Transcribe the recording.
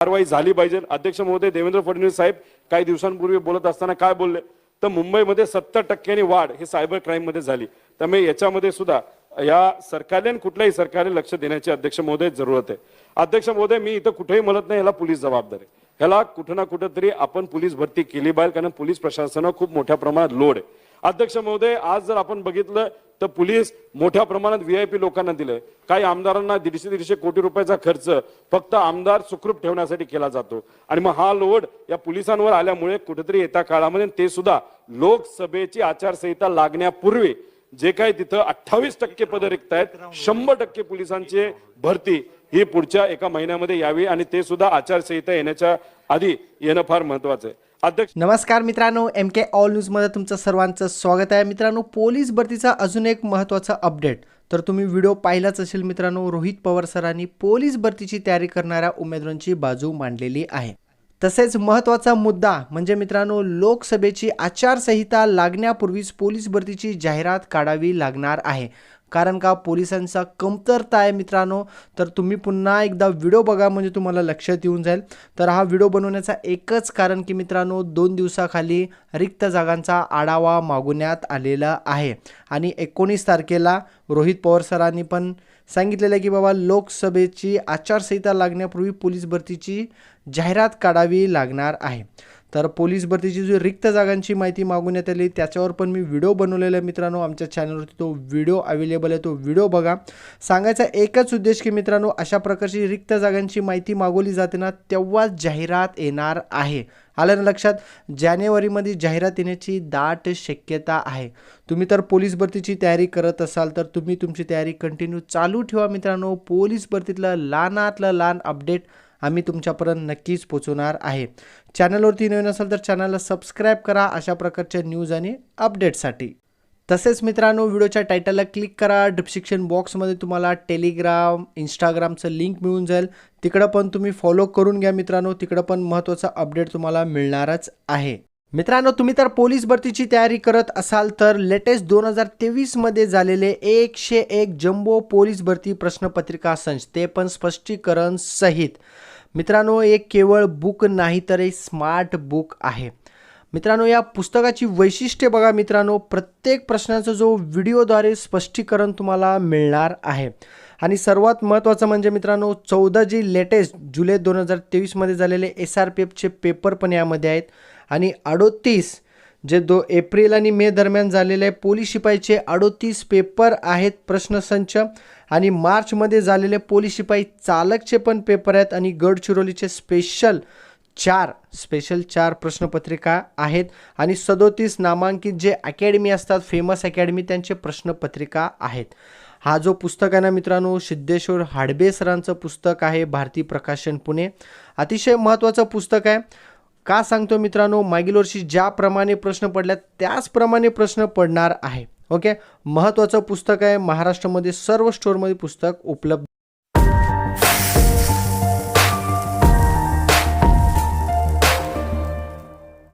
कारवाई झाली पाहिजे. अध्यक्ष महोदय देवेंद्र फडणवीस साहेब काही दिवसांपूर्वी बोलत असताना काय बोलले? तर मुंबईमध्ये सत्तर टक्क्यांनी वाढ हे सायबर क्राईममध्ये झाली. त्यामुळे याच्यामध्ये सुद्धा या सरकारने कुठल्याही सरकारने लक्ष देण्याची अध्यक्ष महोदय जरूरत आहे. अध्यक्ष महोदय मी इथं कुठेही म्हणत नाही याला पोलीस जबाबदार आहे. ह्याला कुठं ना कुठं तरी आपण पोलीस भरती केली पाहिजे कारण पोलीस प्रशासनावर खूप मोठ्या प्रमाणात लोड आहे. अध्यक्ष महोदय आज जर आपण बघितलं तर पोलीस मोठ्या प्रमाणात व्हीआयपी लोकांना दिलं काही आमदारांना दीडशे दीडशे कोटी रुपयाचा खर्च फक्त आमदार सुखरूप ठेवण्यासाठी केला जातो. आणि मग हा लोड या पोलिसांवर आल्यामुळे कुठेतरी येत्या काळामध्ये ते सुद्धा लोकसभेची आचारसंहिता लागण्यापूर्वी जे काही तिथं अठ्ठावीस टक्के पद रिक्त आहेत शंभर टक्के पोलिसांची भरती ही पुढच्या एका महिन्यामध्ये यावी आणि ते सुद्धा आचारसंहिता येण्याच्या आधी येणं फार महत्वाचं आहे. अध्यक्ष नमस्कार मित्रांनो एम के ऑल न्यूजमध्ये तुमचं सर्वांचं स्वागत आहे. मित्रांनो पोलीस भरतीचा अजून एक महत्त्वाचा अपडेट तर तुम्ही व्हिडिओ पाहिलाच असेल मित्रांनो रोहित पवार सरांनी पोलीस भरतीची तयारी करणाऱ्या उमेदवारांची बाजू मांडलेली आहे. तसेच महत्त्वाचा मुद्दा म्हणजे मित्रांनो लोकसभेची आचारसंहिता लागण्यापूर्वीच पोलीस भरतीची जाहिरात काढावी लागणार आहे. कारण का पोलिसांचा कमतरता आहे मित्रांनो. तर तुम्ही पुन्हा एकदा व्हिडिओ बघा म्हणजे तुम्हाला लक्षात येऊन जाईल. तर हा व्हिडिओ बनवण्याचा एकच कारण की मित्रांनो दोन दिवसाखाली रिक्त जागांचा आढावा मागवण्यात आलेला आहे. आणि एकोणीस तारखेला रोहित पवार सरांनी पण सांगितलेलं आहे की बाबा लोकसभेची आचारसंहिता लागण्यापूर्वी पोलीस भरतीची जाहिरात काढावी लागणार आहे. तर पोलीस भरतीची जी रिक्त जागांची माहिती मागवण्यात आली त्याच्यावर पण मी व्हिडिओ बनवलेला आहे मित्रांनो. आमच्या चॅनलवरती तो व्हिडिओ अवेलेबल आहे तो व्हिडिओ बघा. सांगायचा एकच उद्देश की मित्रांनो अशा प्रकारची रिक्त जागांची माहिती मागवली जाते ना तेव्हाच जाहिरात येणार आहे. आलं ना लक्षात? जानेवारीमध्ये जाहिरात येण्याची दाट शक्यता आहे. तुम्ही तर पोलीस भरतीची तयारी करत असाल तर तुम्ही तुमची तयारी कंटिन्यू चालू ठेवा मित्रांनो. पोलीस भरतीतलं लहानातलं लहान अपडेट आम्ही तुमच्यापर्यंत नक्कीच पोचवणार आहे. चॅनलवरती नवीन असाल तर चॅनलला सबस्क्राईब करा अशा प्रकारच्या न्यूज आणि अपडेटसाठी तसेच मित्रांनो व्हिडिओच्या टायटलला क्लिक करा. डिस्क्रिप्शन बॉक्समध्ये तुम्हाला टेलिग्राम इंस्टाग्रामचं लिंक मिळून जाईल. तिकडं पण तुम्ही फॉलो करून घ्या मित्रांनो. तिकडं पण महत्त्वाचा अपडेट तुम्हाला मिळणारच आहे. मित्रांनो तुम्ही तर पोलीस भरतीची तयारी करत असाल तर लेटेस्ट दोन हजार तेवीसमध्ये झालेले एकशे एक जम्बो पोलीस भरती प्रश्नपत्रिका संच ते पण स्पष्टीकरण सहित. मित्रांनो एक केवळ बुक नाही तर एक स्मार्ट बुक आहे. मित्रांनो या पुस्तकाची वैशिष्ट्ये बघा मित्रांनो प्रत्येक प्रश्नाचा जो व्हिडिओद्वारे स्पष्टीकरण तुम्हाला मिळणार आहे. आणि सर्वात महत्त्वाचं म्हणजे मित्रांनो चौदा जी लेटेस्ट जुलै दोन हजार तेवीसमध्ये झालेले एस आर पी एफचे पेपर पण यामध्ये आहेत. आणि अडोतीस जे दो एप्रिल आणि मे दरम्यान झालेले पोलीस शिपाईचे अडोतीस पेपर आहेत प्रश्नसंच. आणि मार्चमध्ये झालेले पोलीस शिपाई चालकचे पण पेपर आहेत आणि गडचिरोलीचे स्पेशल चार स्पेशल चार प्रश्नपत्रिका आहेत. आणि सदोतीस नामांकित जे अकॅडमी असतात फेमस अकॅडमी त्यांचे प्रश्नपत्रिका आहेत. हा जो पुस्तक आहे ना मित्रांनो सिद्धेश्वर हाडबे सरांचं पुस्तक आहे भारती प्रकाशन पुणे. अतिशय महत्त्वाचं पुस्तक आहे. का सांगतो मित्रांनो मागील वर्षी ज्याप्रमाणे प्रश्न पडल्यात त्याचप्रमाणे प्रश्न पडणार आहे. ओके? महत्त्वाचं पुस्तक आहे. महाराष्ट्रामध्ये सर्व स्टोअरमध्ये पुस्तक उपलब्ध